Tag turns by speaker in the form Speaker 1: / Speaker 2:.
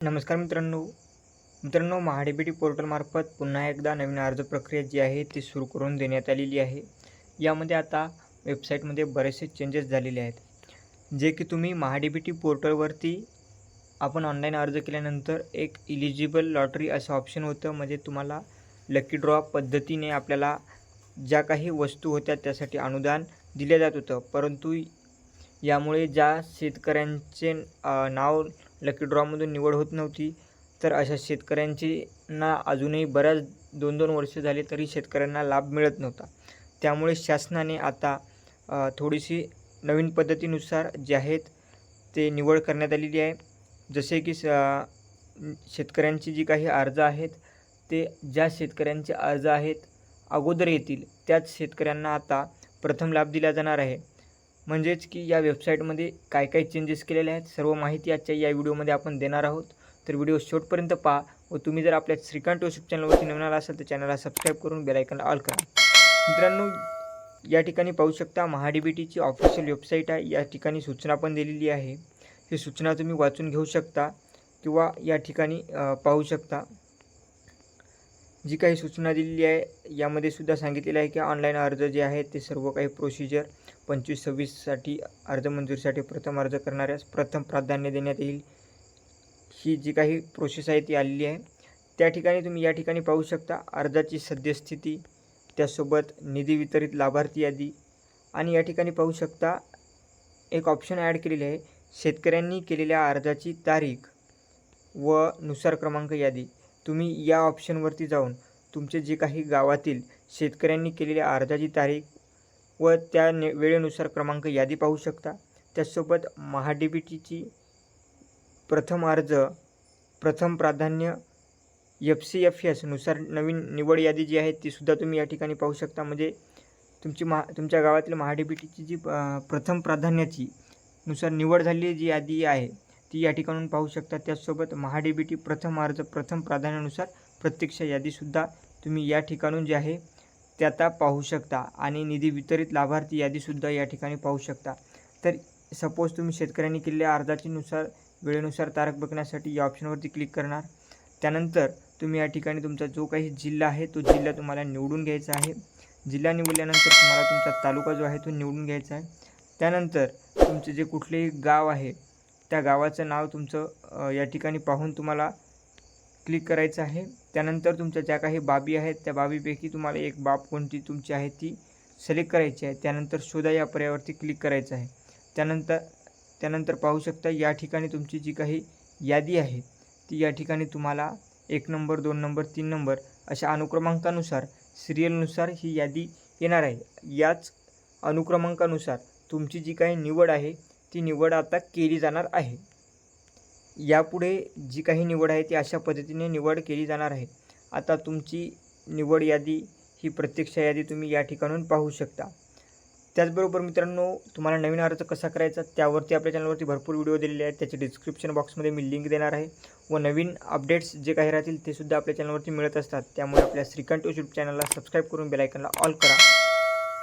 Speaker 1: नमस्कार मित्रांनो. मित्रांनो महाडीबीटी पोर्टलमार्फत पुन्हा एकदा नवीन अर्ज प्रक्रिया जी आहे ती सुरू करून देण्यात आलेली आहे. यामध्ये आता वेबसाईटमध्ये बरेचसे चेंजेस झालेले आहेत. जे की तुम्ही महाडीबीटी पोर्टलवरती आपण ऑनलाईन अर्ज केल्यानंतर एक इलिजिबल लॉटरी असं ऑप्शन होतं. म्हणजे तुम्हाला लकी ड्रॉ पद्धतीने आपल्याला ज्या काही वस्तू होत्या त्यासाठी अनुदान दिले जात होतं. परंतु यामुळे ज्या शेतकऱ्यांचे नाव लकी ड्रॉमधून निवड होत नव्हती. तर अशा शेतकऱ्यांची ना अजूनही बऱ्याच दोन दोन वर्ष झाली तरी शेतकऱ्यांना लाभ मिळत नव्हता. त्यामुळे शासनाने आता थोडीशी नवीन पद्धतीनुसार जे आहेत ते निवड करण्यात आलेली आहे. जसे की स शेतकऱ्यांची जी काही अर्ज आहेत ते ज्या शेतकऱ्यांचे अर्ज आहेत अगोदर येतील त्याच शेतकऱ्यांना आता प्रथम लाभ दिला जाणार आहे. म्हणजेच की या वेबसाईटमध्ये काय काय चेंजेस केलेले आहेत सर्व माहिती आजच्या या व्हिडिओमध्ये आपण देणार आहोत. तर व्हिडिओ शेवटपर्यंत पहा व तुम्ही जर आपल्या श्रीकांत यूट्यूब चॅनलवरती नवीन आला असाल तर चॅनलला सबस्क्राईब करून बेलायकनला ऑल करा. मित्रांनो या ठिकाणी पाहू शकता महाडीबीटीची ऑफिशियल वेबसाईट आहे. या ठिकाणी सूचना पण दिलेली आहे. ही सूचना तुम्ही वाचून घेऊ शकता किंवा या ठिकाणी पाहू शकता. जी काही सूचना दिलेली आहे यामध्ये सुद्धा सांगितलेलं आहे की ऑनलाईन अर्ज जे आहेत ते सर्व काही प्रोसिजर पंचवीस सव्वीससाठी अर्ज मंजुरीसाठी प्रथम अर्ज करणाऱ्यास प्रथम प्राधान्य देण्यात येईल. ही जी काही प्रोसेस आहे ती आलेली आहे. त्या ठिकाणी तुम्ही या ठिकाणी पाहू शकता अर्जाची सद्यस्थिती त्यासोबत निधी वितरित लाभार्थी यादी आणि या ठिकाणी पाहू शकता एक ऑप्शन ॲड केलेले आहे. शेतकऱ्यांनी केलेल्या अर्जाची तारीख व नुसार क्रमांक यादी. तुम्ही या ऑप्शनवरती जाऊन तुमचे जे काही गावातील शेतकऱ्यांनी केलेल्या अर्जाची तारीख व त्या ने वेळेनुसार क्रमांक यादी पाहू शकता. त्याचसोबत महाडीबीटीची प्रथम अर्ज प्रथम प्राधान्य एफ सी एफ एसनुसार नवीन निवड यादी जी आहे तीसुद्धा तुम्ही या ठिकाणी पाहू शकता. म्हणजे तुमची महा तुमच्या गावातील महाडीबीटीची जी प्रथम प्राधान्याची नुसार निवड झालेली जी यादी आहे ती या ठिकाणून पाहू शकता. त्याचसोबत महाडीबीटी प्रथम अर्ज प्रथम प्राधान्यानुसार प्रत्यक्ष यादीसुद्धा तुम्ही या ठिकाणून जे आहे ते आता पाहू शकता. आणि निधी वितरित लाभार्थी यादीसुद्धा या ठिकाणी पाहू शकता. तर सपोज तुम्ही शेतकऱ्यांनी केलेल्या अर्जाचीनुसार वेळेनुसार तारख बघण्यासाठी या ऑप्शनवरती क्लिक करणार. त्यानंतर तुम्ही या ठिकाणी तुमचा जो काही जिल्हा आहे तो जिल्हा तुम्हाला निवडून घ्यायचा आहे. जिल्हा निवडल्यानंतर तुम्हाला तुमचा तालुका जो आहे तो निवडून घ्यायचा आहे. त्यानंतर तुमचे जे कुठलेही गाव आहे त्या गावाचं नाव तुमचं या ठिकाणी पाहून तुम्हाला क्लिक करायचं आहे. त्यानंतर तुमच्या ज्या काही बाबी आहेत त्या बाबीपैकी तुम्हाला एक बाब कोणती तुमची आहे ती सिलेक्ट करायची आहे. त्यानंतर शोधा या पर्यायावरती क्लिक करायचं आहे. त्यानंतर त्यानंतर पाहू शकता या ठिकाणी तुमची जी काही यादी आहे ती या ठिकाणी तुम्हाला एक नंबर दोन नंबर तीन नंबर अशा अनुक्रमांकानुसार सिरियलनुसार ही यादी येणार आहे. याच अनुक्रमांकानुसार तुमची जी काही निवड आहे ती निवड आता केली जाणार आहे. यापुढे जी काही निवड आहे ती अशा पद्धतीने निवड केली जाणार आहे. आता तुमची निवड यादी ही प्रत्यक्ष यादी तुम्ही या ठिकाणून पाहू शकता. त्याचबरोबर मित्रांनो तुम्हाला नवीन अर्ज कसा करायचा त्यावरती आपल्या चॅनलवरती भरपूर व्हिडिओ दिलेले आहेत. त्याचे डिस्क्रिप्शन बॉक्समध्ये मी लिंक देणार आहे. व नवीन अपडेट्स जे काही राहतील ते सुद्धा आपल्या चॅनलवरती मिळत असतात. त्यामुळे आपल्या श्रीकांत यूट्यूब चॅनलला सबस्क्राईब करून बेलायकनला ऑल करा.